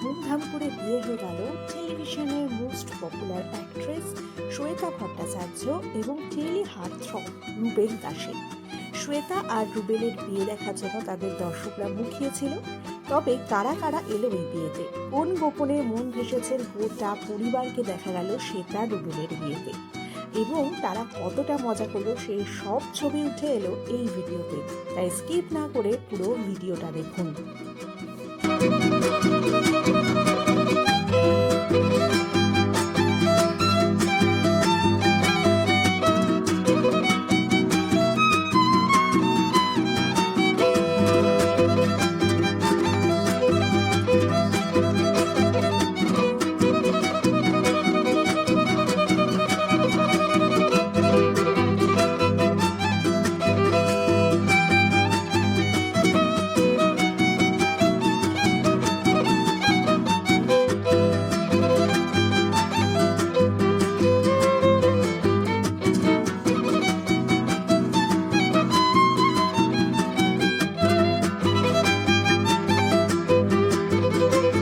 ধুমধাম করে বিয়ে হয়ে গেল টেলিভিশনের most popular actress Shweta Bhattacharya এবং টেলি হার্থ রুবেল দাসের শ্বেতা আর রুবেলের বিয়ে দেখার জন্য তাদের দর্শকরা মুখিয়েছিল তবে কারা কারা এলো এই বিয়েতে? কোন গোপনে মন ভেসেছেন গোটা পরিবারকে দেখা গেল শ্বেতা রুবেলের বিয়েতে? এবং তারা কতটা মজা করল সেই সব ছবি উঠে এলো এই ভিডিওতে। তাই স্কিপ না করে পুরো ভিডিওটা দেখুন।